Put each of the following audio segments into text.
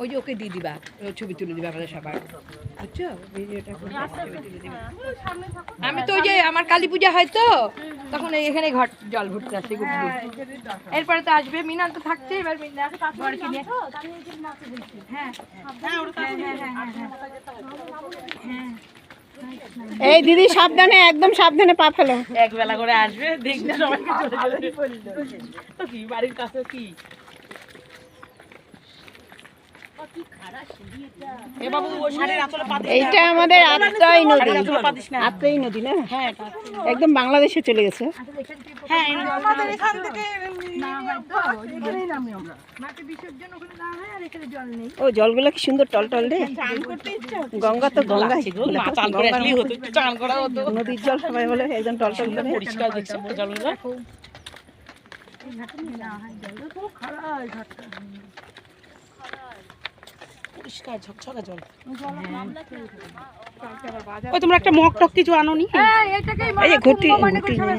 ওই যে ওকে দিয়ে দিবা ও ছবি তুলে দিবা আমাদের সবার। বুঝছ? ভিডিওটা আমি তো ওই যে আমার কালী পূজা হয় তো তখন এখানে ঘট জল ভরতে আসি গুবলু এরপরে তো আসবে মিনাল তো থাকছে এবার মিনাল হ্যাঁ। এই দিদি সাবধানে একদম সাবধানে পা ফেলো। একবেলা করে আসবে দেখবে সবাইকে চলে যাবে। তো কি বাড়ির কাছে কি? এইটা আমাদের আত্রাই নদী। আত্রাই নদী না? হ্যাঁ একদম বাংলাদেশে চলে গেছে। হ্যাঁ আমাদের এখান থেকে না হয়তো এখানেই নামি আমরা। মাকে বিসর্জন ওখানে দেওয়া হয় আর এখানে জল নেই। ও জলগুলো কি সুন্দর টলটল রে? চান করতে ইচ্ছে হচ্ছে। গঙ্গা তো গঙ্গা। নদীর জল সবাই বলে একদম টলটল করে। পরিষ্কার দেখছ পরিষ্কার ঝকঝকে জল ওই তোমরা একটা মগ টক কিছু আনো নি হ্যাঁ এই ঘুটি ঘুটি নিয়ে।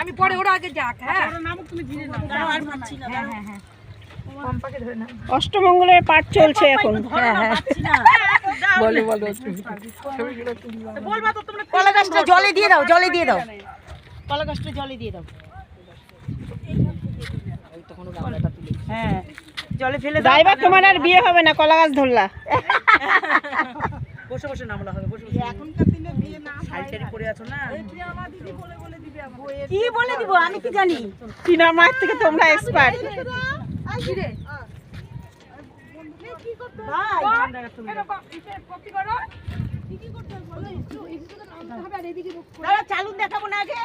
আমি পরে ওরা আগে যাক হ্যাঁ। নামুক তুমি ধীরে নাও আর পাচ্ছি না হ্যাঁ হ্যাঁ হ্যাঁ। পম্পাকে ধরে না অষ্টমঙ্গলের পাঠ চলছে এখন। হ্যাঁ হ্যাঁ। বলো বলো বলবা তো তোমরা কলা গাছটা জলে দিয়ে দাও জলে দিয়ে দাও। কলা গাছটা জলে দিয়ে দাও। হ্যাঁ জলে ফেলে দাও ড্রাইভার তোমার আর বিয়ে হবে। না কলা গাছ ধরলা। বসে বসে নামলা হবে বসে বসে। এখনকার দিনে বিয়ে না শাড়ি পরে আছো না? কি বলে দিব? আমি কি জানি? টিনা মায়ের থেকে তোমরা এক্সপার্ট দাঁড়া চালু দেখাবো না আগে?